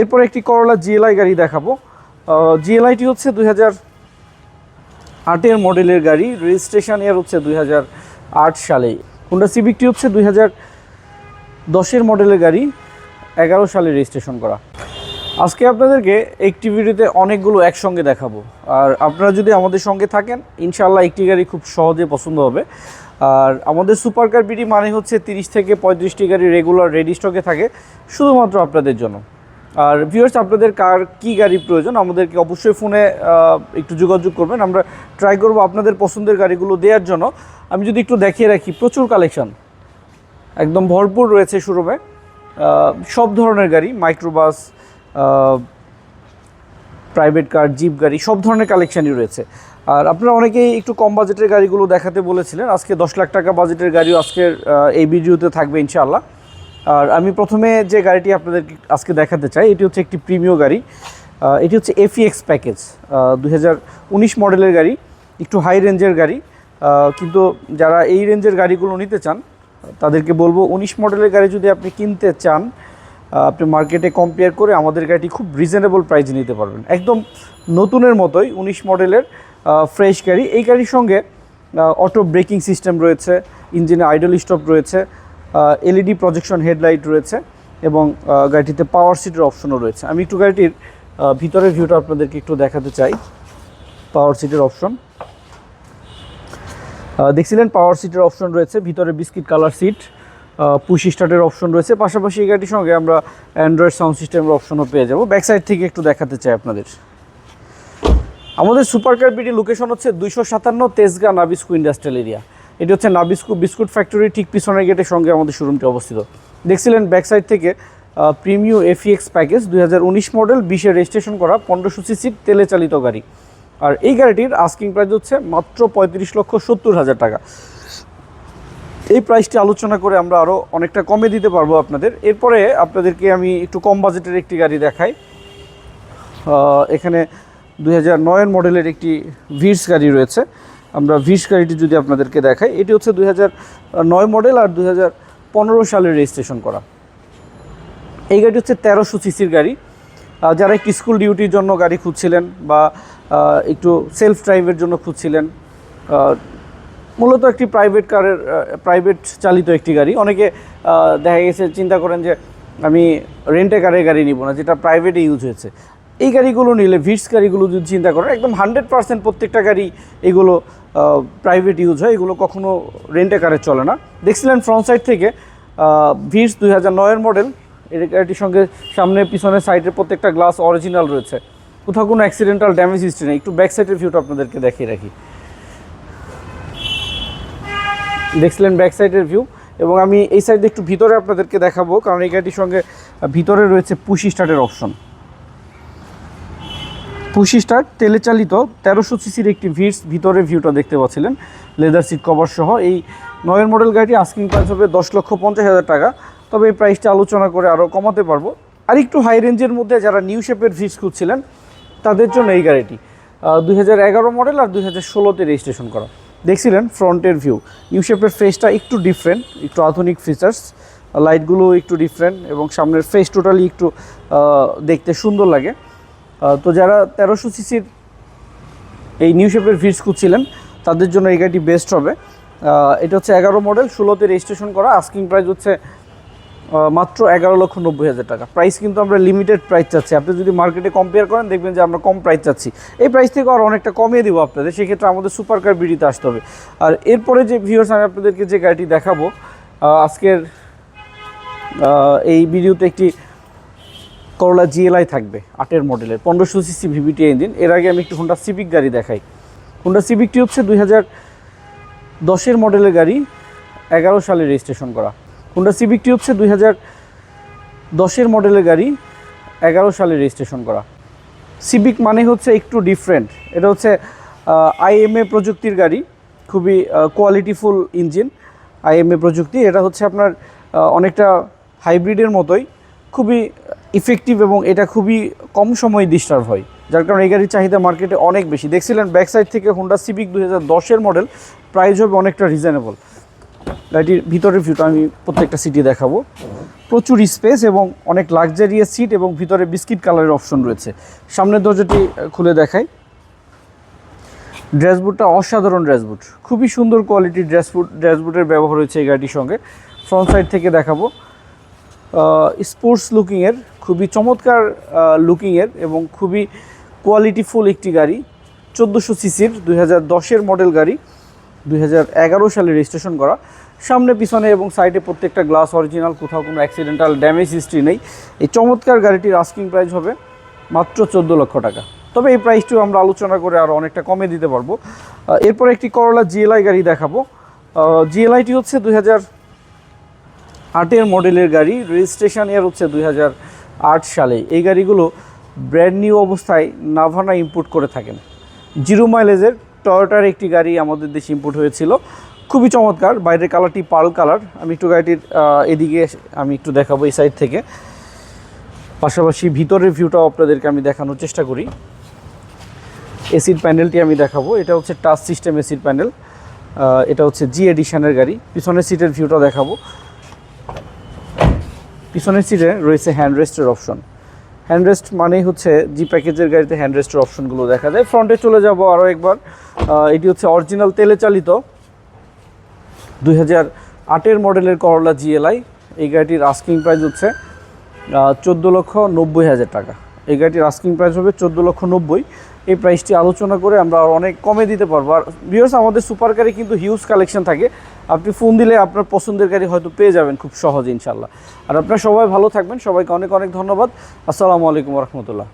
এরপর একটি করলা জিএলআই গাড়ি দেখাবো। জিএলআইটি হচ্ছে দুই হাজার আটের মডেলের গাড়ি। রেজিস্ট্রেশন ইয়ার হচ্ছে দুই হাজার আট সালে। হুন্ডা সিভিকটি হচ্ছে দুই হাজার দশের মডেলের গাড়ি, এগারো সালে রেজিস্ট্রেশন করা। আজকে আপনাদেরকে একটি ভিডিওতে অনেকগুলো একসঙ্গে দেখাবো। আর আপনারা যদি আমাদের সঙ্গে থাকেন ইনশাল্লাহ একটি গাড়ি খুব সহজে পছন্দ হবে। আর আমাদের সুপার কার বিডি মানে হচ্ছে তিরিশ থেকে পঁয়ত্রিশটি গাড়ি রেগুলার রেডি স্টকে থাকে, শুধুমাত্র আপনাদের জন্য। আর ভিউয়ার্স আপনাদের কার কি গাড়ি প্রয়োজন, আমাদেরকে অবশ্যই ফোনে একটু যোগাযোগ করবেন। আমরা ট্রাই করব আপনাদের পছন্দের গাড়িগুলো দেওয়ার জন্য। আমি যদি একটু দেখিয়ে রাখি, প্রচুর কালেকশন একদম ভরপুর রয়েছে শোরুমে সব ধরনের গাড়ি মাইক্রোবাস প্রাইভেট কার জিপ গাড়ি, সব ধরনের কালেকশানই রয়েছে। আর আপনারা অনেকেই একটু কম বাজেটের গাড়িগুলো দেখাতে বলেছিলেন। আজকে দশ লাখ টাকা বাজেটের গাড়িও আজকের এই ভিডিওতে থাকবে, ইনশাআল্লাহ। আর আমি প্রথমে যে গাড়িটি আপনাদেরকে আজকে দেখাতে চাই, এটি হচ্ছে একটি প্রিমিয় গাড়ি। এটি হচ্ছে এফিএক্স প্যাকেজ দু হাজার উনিশ মডেলের গাড়ি, একটু হাই রেঞ্জের গাড়ি। কিন্তু যারা এই রেঞ্জের গাড়িগুলো নিতে চান, তাদেরকে বলব উনিশ মডেলের গাড়ি যদি আপনি কিনতে চান আপনি মার্কেটে কম্পেয়ার করে আমাদের গাড়িটি খুব রিজনেবল প্রাইসে নিতে পারবেন। একদম নতুনের মতোই উনিশ মডেলের ফ্রেশ গাড়ি। এই গাড়ির সঙ্গে অটো ব্রেকিং সিস্টেম রয়েছে ইঞ্জিনে আইডল স্টপ রয়েছে এলইডি প্রজেকশন হেডলাইট রয়েছে এবং গাড়িটিতে পাওয়ার সিটের অপশনও রয়েছে। আমি একটু গাড়িটির ভিতরের ভিউটা আপনাদেরকে একটু দেখাতে চাই। পাওয়ার সিটের অপশন দেখছিলেন পাওয়ার সিটের অপশন রয়েছে, ভিতরে বিস্কিট কালার সিট পুশ স্টার্টের অপশন রয়েছে। পাশাপাশি এই গাড়িটির সঙ্গে আমরা অ্যান্ড্রয়েড সাউন্ড সিস্টেমের অপশনও পেয়ে যাব। ব্যাক সাইড থেকে একটু দেখাতে চাই আপনাদের। আমাদের সুপার কার বিডি লোকেশন হচ্ছে দুইশো সাতান্ন তেজগা নাবিস্কু ইন্ডাস্ট্রিয়াল এরিয়া। এটি হচ্ছে নাবিস্কু বিস্কুট ফ্যাক্টরি ঠিক পিছনের গেটের সঙ্গে আমাদের শোরুমটি অবস্থিত। দেখছিলেন ব্যাক সাইড থেকে প্রিমিউ এফিএক্স প্যাকেজ দুই হাজার উনিশ মডেল বিশে রেজিস্ট্রেশন করা, পনেরোশো সিসির তেলে চালিত গাড়ি। আর এই গাড়িটির আস্কিং প্রাইস হচ্ছে মাত্র পঁয়ত্রিশ লক্ষ সত্তর হাজার টাকা। এই প্রাইসটি আলোচনা করে আমরা আরও অনেকটা কমে দিতে পারব আপনাদের। এরপরে আপনাদেরকে আমি একটু কম বাজেটের একটি গাড়ি দেখাই। এখানে দুই হাজার নয়ের মডেলের একটি ভিডস গাড়ি রয়েছে। আমরা ভিডস গাড়িটি যদি আপনাদেরকে দেখাই, এটি হচ্ছে দুই নয় মডেল আর দুই হাজার পনেরো সালে রেজিস্ট্রেশন করা। এই গাড়িটি হচ্ছে তেরোশো সিসির গাড়ি। যারা একটি স্কুল ডিউটির জন্য গাড়ি খুঁজছিলেন বা একটু সেলফ ড্রাইভের জন্য খুঁজছিলেন মূলত একটি প্রাইভেট কারের প্রাইভেট চালিত একটি গাড়ি। অনেকে দেখা গেছে, চিন্তা করেন যে আমি রেন্টে কারের গাড়ি নিব না, যেটা প্রাইভেটে ইউজ হয়েছে। এই গাড়িগুলো নিলে ভিটস গাড়িগুলো যদি চিন্তা করেন, একদম হান্ড্রেড পার্সেন্ট প্রত্যেকটা গাড়ি এগুলো প্রাইভেট ইউজ হয়, এগুলো কখনো রেন্টে কারে চলে না। দেখছিলেন ফ্রন্ট সাইড থেকে ভিটস দুই হাজার নয়ের মডেল এই গাড়িটির সঙ্গে সামনে পিছনে সাইডের প্রত্যেকটা গ্লাস অরিজিনাল রয়েছে। কোথাও কোনো অ্যাক্সিডেন্টাল ড্যামেজ হিস্ট্রি নেই। একটু ব্যাক সাইডের ভিউটা আপনাদেরকে দেখিয়ে রাখি। দেখছিলেন ব্যাক সাইডের ভিউ এবং আমি এই সাইডে একটু ভিতরে আপনাদেরকে দেখাবো, কারণ এই গাড়িটির সঙ্গে ভিতরে রয়েছে পুশি স্টার্টের অপশন পুশি স্টার্ট তেলে চালিত তেরোশো সিসির একটি ভিটস ভিতরের ভিউটা দেখতে পাচ্ছিলেন, লেদার সিট কভার সহ। এই নয়ের মডেল গাড়িটি আস্কিং প্রাইস হবে দশ লক্ষ পঞ্চাশ হাজার টাকা, তবে এই প্রাইসটা আলোচনা করে আরও কমাতে পারব। আর একটু হাই রেঞ্জের মধ্যে যারা নিউ শেপের ভিটস খুঁজছিলেন, তাদের জন্য এই গাড়িটি দুই হাজার এগারো মডেল আর দুই হাজার ষোলোতে রেজিস্ট্রেশন করা। দেখছিলেন ফ্রন্টের ভিউ নিউ শেপের ফেসটা একটু ডিফারেন্ট একটু আধুনিক ফিচার্স লাইটগুলো একটু ডিফারেন্ট এবং সামনের ফেস টোটালি একটু দেখতে সুন্দর লাগে। তো যারা তেরোশো সিসির এই নিউ শেপের ভিটস খুঁজছিলেন, তাদের জন্য এই গাড়িটি বেস্ট হবে। এটা হচ্ছে এগারো মডেল, ষোলোতে রেজিস্ট্রেশন করা। আস্কিং প্রাইস হচ্ছে মাত্র এগারো লক্ষ নব্বই হাজার টাকা। প্রাইস কিন্তু আমরা লিমিটেড প্রাইস চাচ্ছি। আপনি যদি মার্কেটে কম্পেয়ার করেন, দেখবেন যে আমরা কম প্রাইস চাচ্ছি। এই প্রাইস থেকে আর অনেকটা কমিয়ে দেবো আপনাদের। সেক্ষেত্রে আমাদের সুপার কার বিডিতে আসতে হবে। আর এরপরে যে ভিউয়ার্স আমি আপনাদেরকে যে গাড়িটি দেখাবো আজকের এই ভিডিওতে একটি করলা জিএলআই থাকবে, আটের মডেলের, পনেরোশো সিসি ভিভিটি ইঞ্জিন এর আগে আমি একটু হোন্ডা সিভিক গাড়ি দেখাই। হোন্ডা সিভিকটি হচ্ছে দুই হাজার দশের মডেলের গাড়ি, এগারো সালে রেজিস্ট্রেশন করা। হোন্ডা সিভিকটি হচ্ছে দুই হাজার দশের মডেলের গাড়ি, এগারো সালে রেজিস্ট্রেশন করা। সিভিক মানে হচ্ছে একটু ডিফারেন্ট এটা হচ্ছে আইএমএ প্রযুক্তির গাড়ি, খুবই কোয়ালিটিফুল ইঞ্জিন আইএমএ প্রযুক্তি। এটা হচ্ছে আপনার অনেকটা হাইব্রিডের মতোই, খুবই ইফেক্টিভ এবং এটা খুবই কম সময়ে ডিস্টার্ব হয়। যার কারণে এই গাড়ির চাহিদা মার্কেটে অনেক বেশি। দেখছিলেন ব্যাক সাইড থেকে হোন্ডা সিভিক দু হাজার দশের মডেল প্রাইস হবে অনেকটা রিজনেবল গাড়িটির ভিতরের ভিউটা আমি প্রত্যেকটা সিটি দেখাবো। প্রচুর স্পেস এবং অনেক লাক্সারিয়াস সিট এবং ভিতরে বিস্কিট কালারের অপশন রয়েছে। সামনের দরজাটি খুলে দেখাই। ড্রেসবুটটা অসাধারণ ড্রেসবুট খুবই সুন্দর কোয়ালিটির ড্রেসবুট ড্রেসবুটের ব্যবহার হয়েছে এই গাড়িটির সঙ্গে। ফ্রন্ট সাইড থেকে দেখাবো। স্পোর্টস লুকিংয়ের খুবই চমৎকার লুকিংয়ের এবং খুবই কোয়ালিটিফুল একটি গাড়ি। চোদ্দোশো সিসির দুই হাজার দশের মডেল গাড়ি, দুই হাজার এগারো সালে রেজিস্ট্রেশন করা। সামনে, পিছনে এবং সাইডে প্রত্যেকটা গ্লাস অরিজিনাল কোথাও কোনো অ্যাক্সিডেন্টাল ড্যামেজ হিস্ট্রি নেই। এই চমৎকার গাড়িটির আস্কিং প্রাইস হবে মাত্র চোদ্দ লক্ষ টাকা। তবে এই প্রাইসটিও আমরা আলোচনা করে আরও অনেকটা কমে দিতে পারব। এরপর একটি করলা জিএলআই গাড়ি দেখাবো। জিএলআইটি হচ্ছে দুই হাজার আটের মডেলের গাড়ি। রেজিস্ট্রেশন এর হচ্ছে দুই হাজার আট সালে এই গাড়িগুলো ব্র্যান্ড নিউ অবস্থায় নাভানা ইম্পোর্ট করে থাকেন। জিরো মাইলেজের টয়োটার একটি গাড়ি আমাদের দেশে ইম্পোর্ট হয়েছিল। খুবই চমৎকার, বাইরের কালারটি পার্ল কালার আমি একটু গাড়িটির এদিকে আমি একটু দেখাবো এই সাইড থেকে। পাশাপাশি ভিতরের ভিউটাও আপনাদেরকে আমি দেখানোর চেষ্টা করি। এসির প্যানেলটি আমি দেখাবো। এটা হচ্ছে টাচ সিস্টেম এসির প্যানেল এটা হচ্ছে জি এডিশনের গাড়ি। পিছনের সিটের ভিউটা দেখাবো। পিছনের সিটে রয়েছে হ্যান্ডরেস্টের অপশন হ্যান্ডরেস্ট মানেই হচ্ছে জি প্যাকেজের গাড়িতে হ্যান্ডরেস্টের অপশনগুলো দেখা যায়। ফ্রন্টে চলে যাব আরও একবার। এটি হচ্ছে অরিজিনাল তেলে চালিত দুই হাজার আটের মডেলের করলা জিএলআই এই গাড়িটির আস্কিং প্রাইস হচ্ছে চোদ্দ লক্ষ নব্বই হাজার টাকা। এই গাড়িটির আস্কিং প্রাইস হবে চোদ্দ লক্ষ নব্বই। এই প্রাইসটি আলোচনা করে আমরা অনেক কমে দিতে পারব। আর বিয়ার্স আমাদের সুপার গাড়ি কিন্তু হিউজ কালেকশন থাকে। আপনি ফোন দিলে আপনার পছন্দের গাড়ি হয়তো পেয়ে যাবেন খুব সহজে ইনশাল্লাহ আর আপনার সবাই ভালো থাকবেন। সবাইকে অনেক অনেক ধন্যবাদ। আসসালামু আলাইকুম রহমতুল্লাহ।